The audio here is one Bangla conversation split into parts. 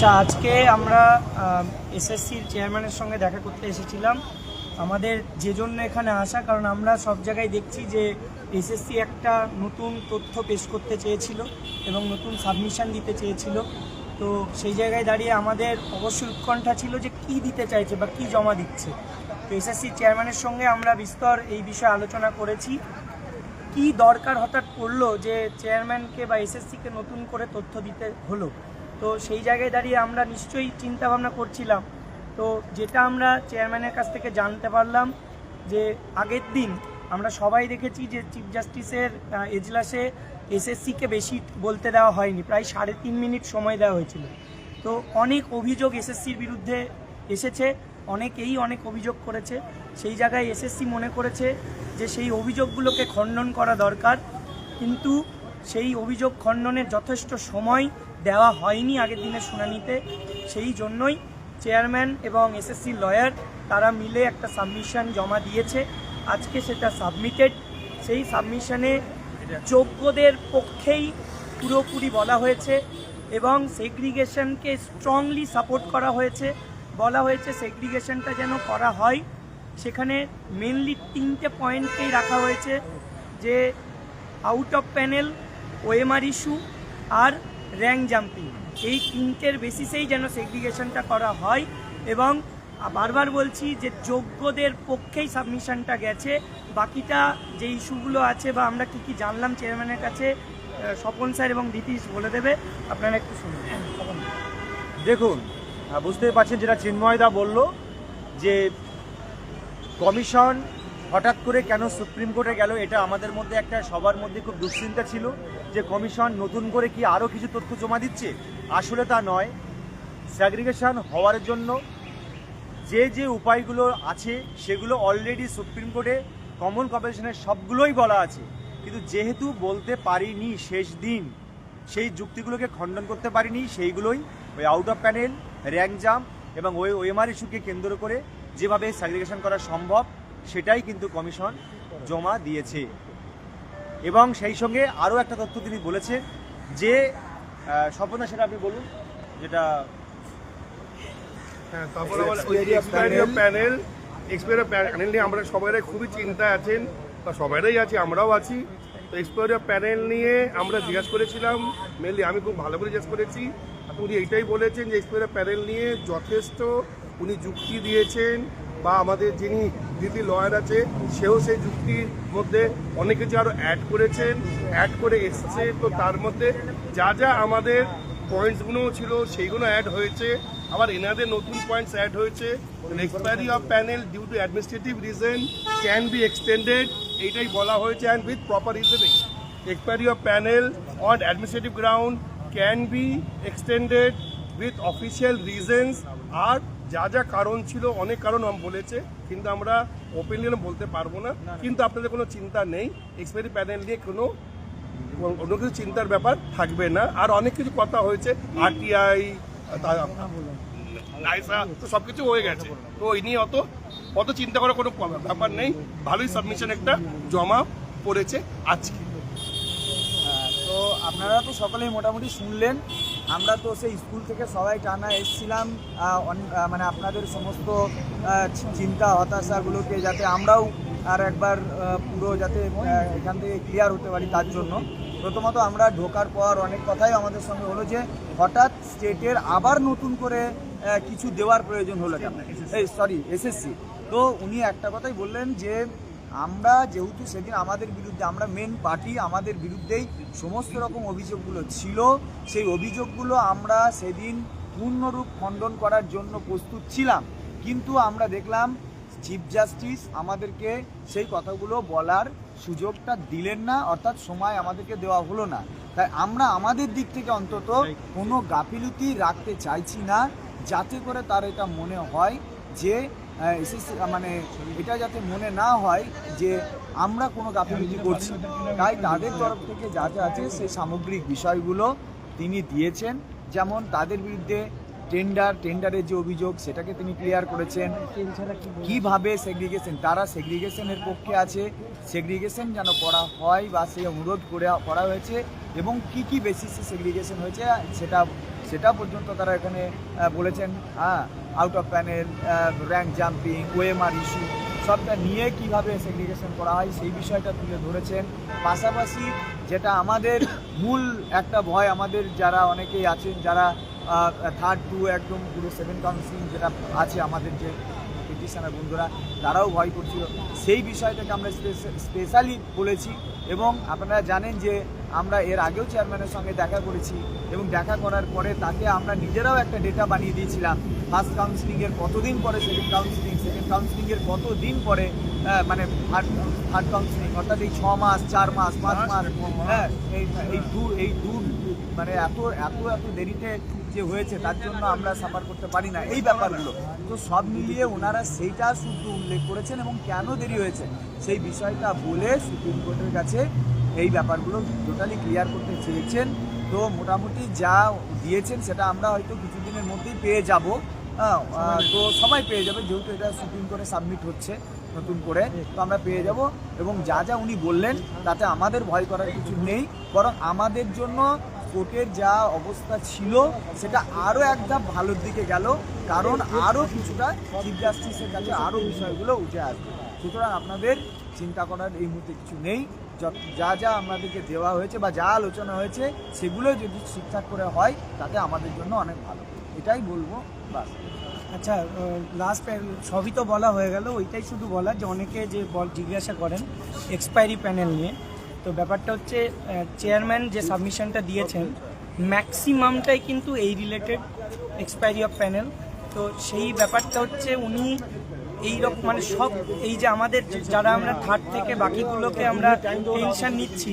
আচ্ছা আজকে আমরা এসএসসির চেয়ারম্যানের সঙ্গে দেখা করতে এসেছিলাম। আমাদের যে জন্য এখানে আসা, কারণ আমরা সব জায়গায় দেখছি যে এসএসসি একটা নতুন তথ্য পেশ করতে চেয়েছিল এবং নতুন সাবমিশন দিতে চেয়েছিল। তো সেই জায়গায় দাঁড়িয়ে আমাদের অবশ্যই উৎকণ্ঠা ছিল যে কি দিতে চাইছে বা কি জমা দিচ্ছে। তো এসএসসি চেয়ারম্যানের সঙ্গে আমরা বিস্তর এই বিষয়ে আলোচনা করেছি। কি দরকার হঠাৎ পড়ল যে চেয়ারম্যানকে বা এসএসসিকে নতুন করে তথ্য দিতে হলো? তো সেই জায়গায় দাঁড়িয়ে আমরা নিশ্চয়ই চিন্তা ভাবনা করছিলাম। তো যেটা আমরা চেয়ারম্যানের কাছ থেকে জানতে পারলাম যে আগের দিন আমরা সবাই দেখেছি যে চিফ জাস্টিসের এজলাসে এসএসসিকে বেশি বলতে দেওয়া হয়নি, প্রায় সাড়ে তিন মিনিট সময় দেওয়া হয়েছিল। তো অনেক অভিযোগ এসএসসির বিরুদ্ধে এসেছে, অনেকেই অনেক অভিযোগ করেছে। সেই জায়গায় এসএসসি মনে করেছে যে সেই অভিযোগগুলোকে খণ্ডন করা দরকার, কিন্তু সেই অভিযোগ খণ্ডনের যথেষ্ট সময় দেওয়া হয়নি আগের দিনের শুনানিতে। সেই জন্যই চেয়ারম্যান এবং এসএসসি লয়ার তারা মিলে একটা সাবমিশন জমা দিয়েছে। আজকে সেটা সাবমিটেড সেই সাবমিশনে যোগ্যদের পক্ষেই পুরোপুরি বলা হয়েছে এবং সেগ্রিগেশনকে স্ট্রংলি সাপোর্ট করা হয়েছে। বলা হয়েছে সেগ্রিগেশনটা যেন করা হয়। সেখানে মেনলি তিনটে পয়েন্টকেই রাখা হয়েছে। যে out of panel OMR issue R rank jumping. এই তিনটের বেসিসেই যেন সেগ্রিগেশনটা করা হয় এবং বারবার বলছি যে যোগ্যদের পক্ষেই সাবমিশনটা গেছে। বাকিটা যে ইস্যুগুলো আছে বা আমরা কি কি জানলাম চেয়ারম্যানের কাছে স্বপন স্যার এবং নীতিশ বলে দেবে। আপনারা একটু শুনুন। দেখুন আহ, বুঝতেই পারছেন যেটা চিন্ময়দা বলল যে কমিশন হঠাৎ করে কেন সুপ্রিম কোর্টে গেল এটা আমাদের মধ্যে একটা, সবার মধ্যে খুব দুশ্চিন্তা ছিল যে কমিশন নতুন করে কি আরও কিছু তথ্য জমা দিচ্ছে? আসলে তা নয়। স্যাগ্রিগেশন হওয়ার জন্য যে যে উপায়গুলো আছে, সেগুলো অলরেডি সুপ্রিম কোর্টে কমন কম্পিটিশনের সবগুলোই বলা আছে। কিন্তু যেহেতু বলতে পারিনি শেষ দিন, সেই যুক্তিগুলোকে খণ্ডন করতে পারিনি, সেইগুলোই ওই out of panel rank jump এবং ওই ওএমআর ইস্যুকে কেন্দ্র করে যেভাবে স্যাগ্রিগেশন করা সম্ভব সেটাই কিন্তু কমিশন জমা দিয়েছে। এবং সেই সঙ্গে আরও একটা তথ্য তিনি বলেছেন যে স্বপ্ন সেটা আপনি বলুন যেটা হ্যাঁ তারপর প্যানেল এক্সপায়ারি প্যানেল নিয়ে আমরা সবাই খুবই চিন্তায় আছেন বা সবাইরাই আছি আমরাও আছি। তো এক্সপায়ারি প্যানেল নিয়ে আমরা জিজ্ঞাসা করেছিলাম মেনলি আমি খুব ভালো করে জিজ্ঞাসা করেছি উনি এইটাই বলেছেন যে এক্সপায়ারি প্যানেল নিয়ে যথেষ্ট উনি যুক্তি দিয়েছেন বা আমাদের যিনি দিদি লয়ার আছে, সেও সেই যুক্তির মধ্যে অনেক কিছু আরও অ্যাড করেছেন অ্যাড করে এসছে। তো তার মধ্যে যা যা আমাদের পয়েন্টসগুলোও ছিল, সেইগুলো অ্যাড হয়েছে। আবার এনাদের নতুন পয়েন্টস অ্যাড হয়েছে। Expiry of panel due to administrative reason can be extended এইটাই বলা হয়েছে and with proper reasoning expiry of panel on administrative ground can be extended with official reasons আর যা যা কারণ ছিল অনেক কারণ বলেছে কিন্তু আমরা ওপেনলি বলতে পারব না। কিন্তু আপনাদের কোনো চিন্তা নেই এক্সপায়ারি প্যানেল নিয়ে কোনো অন্য কিছু চিন্তার ব্যাপার থাকবে না। আর অনেক কিছু কথা হয়েছে আরটিআই লাইসা তো সব কিছু হয়ে গেছে। তো ওই নিয়ে অত অত চিন্তা করার কোনো ব্যাপার নেই। ভালোই সাবমিশন একটা জমা পড়েছে আজকে। তো আপনারা তো সকলেই মোটামুটি শুনলেন। আমরা তো সেই স্কুল থেকে সবাই টানা এসেছিলাম মানে আপনাদের সমস্ত চিন্তা, হতাশাগুলোকে যাতে আমরাও আর একবার পুরো যাতে এখান থেকে ক্লিয়ার হতে পারি তার জন্য। প্রথমত আমরা ঢোকার পর অনেক কথাই আমাদের সঙ্গে হলো যে, হঠাৎ স্টেটের আবার নতুন করে কিছু দেওয়ার প্রয়োজন হলো কেন? এই সরি এসএসসি তো উনি একটা কথাই বললেন যে আমরা যেহেতু সেদিন আমাদের বিরুদ্ধে, আমরা মেন পার্টি আমাদের বিরুদ্ধেই সমস্ত রকম অভিযোগগুলো ছিল। সেই অভিযোগগুলো আমরা সেদিন পূর্ণরূপ খণ্ডন করার জন্য প্রস্তুত ছিলাম। কিন্তু আমরা দেখলাম চিফ জাস্টিস আমাদেরকে সেই কথাগুলো বলার সুযোগটা দিলেন না, অর্থাৎ সময় আমাদেরকে দেওয়া হলো না। তাই আমরা আমাদের দিক থেকে অন্তত কোনো গাফিলতি রাখতে চাইছি না, যাতে করে তার এটা মনে হয় যে মানে এটা যাতে মনে না হয় যে আমরা কোনো গাফিলতি করছি। তাই তাদের তরফ থেকে যা যা আছে সেই সামগ্রিক বিষয়গুলো তিনি দিয়েছেন। যেমন তাদের বিরুদ্ধে টেন্ডার টেন্ডারের যে অভিযোগ, সেটাকে তিনি ক্লিয়ার করেছেন। কীভাবে সেগ্রিগেশন তারা সেগ্রিগেশনের পক্ষে আছে সেগ্রিগেশন যেন করা হয় বা সেই অনুরোধ করে করা হয়েছে এবং কি কি বেসিসে সেগ্রিগেশন হয়েছে, সেটা সেটা পর্যন্ত তারা এখানে বলেছেন হ্যাঁ out of panel rank jumping OMR issue সবটা নিয়ে কীভাবে সেগ্রিগেশন করা হয় সেই বিষয়টা তুলে ধরেছেন। পাশাপাশি যেটা আমাদের মূল একটা ভয়, আমাদের যারা অনেকেই আছেন, যারা থার্ড টু একদম পুরো সেভেন কাউন্সিলিং যেটা আছে আমাদের যে পিটিশনের বন্ধুরা, তারাও ভয় করছিল। সেই বিষয়টাকে আমরা স্পেশালি বলেছি এবং আপনারা জানেন যে আমরা এর আগেও চেয়ারম্যানের সঙ্গে দেখা করেছি এবং দেখা করার পরে তাকে আমরা নিজেরাও একটা ডেটা বানিয়ে দিয়েছিলাম। ফার্স্ট কাউন্সিলিংয়ের কতদিন পরে সেকেন্ড কাউন্সিলিং সেকেন্ড কাউন্সিলিংয়ের কতদিন পরে মানে থার্ড থার্ড কাউন্সিলিং অর্থাৎ এই ছ মাস চার মাস পাঁচ মাস হ্যাঁ এই এই দু এই দু মানে এত এত এত দেরিতে যে হয়েছে তার জন্য আমরা সাফার করতে পারি না। এই ব্যাপারগুলো। তো সব মিলিয়ে ওনারা সেইটা শুধু উল্লেখ করেছেন এবং কেন দেরি হয়েছে? সেই বিষয়টা বলে সুপ্রিম কোর্টের কাছে এই ব্যাপারগুলো টোটালি ক্লিয়ার করতে চেয়েছেন। তো মোটামুটি যা দিয়েছেন সেটা আমরা হয়তো কিছুদিনের মধ্যেই পেয়ে যাব। হ্যাঁ, তো সবাই পেয়ে যাবে যেহেতু এটা সুপ্রিম কোর্টে সাবমিট হচ্ছে নতুন করে। তো আমরা পেয়ে যাব এবং যা যা উনি বললেন তাতে আমাদের ভয় করার কিছু নেই। বরং আমাদের জন্য কোর্টের যা অবস্থা ছিল সেটা আরও এক ধাপ ভালোর দিকে গেল। কারণ আরও কিছুটা চিফ জাস্টিসের কাছে আরও বিষয়গুলো উঠে আসবে। সুতরাং আপনাদের চিন্তা করার এই মুহূর্তে কিছু নেই। যা যা আমাদেরকে দেওয়া হয়েছে বা যা আলোচনা হয়েছে, সেগুলো যদি ঠিকঠাক করে হয়, তাতে আমাদের জন্য অনেক ভালো। এটাই বলব, বাস। আচ্ছা লাস্ট সবই তো বলা হয়ে গেল, ওইটাই শুধু বলা যে অনেকে যে বল জিজ্ঞাসা করেন এক্সপায়ারি প্যানেল নিয়ে। তো ব্যাপারটা হচ্ছে চেয়ারম্যান যে সাবমিশনটা দিয়েছেন ম্যাক্সিমামটাই কিন্তু এই রিলেটেড এক্সপায়ারি অফ প্যানেল তো সেই ব্যাপারটা হচ্ছে উনি এই রকম মানে সব এই যে আমাদের যারা আমরা থার্ড থেকে বাকিগুলোকে আমরা টেনশন নিচ্ছি,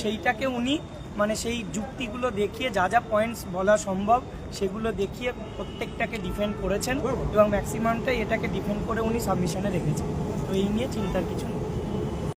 সেইটাকে উনি মানে সেই যুক্তিগুলো দেখিয়ে যা যা পয়েন্টস বলা সম্ভব, সেগুলো দেখিয়ে প্রত্যেকটাকে ডিফেন্ড করেছেন এবং ম্যাক্সিমামটাই এটাকে ডিফেন্ড করে উনি সাবমিশনে রেখেছেন। তো এই নিয়ে চিন্তার কিছু নেই।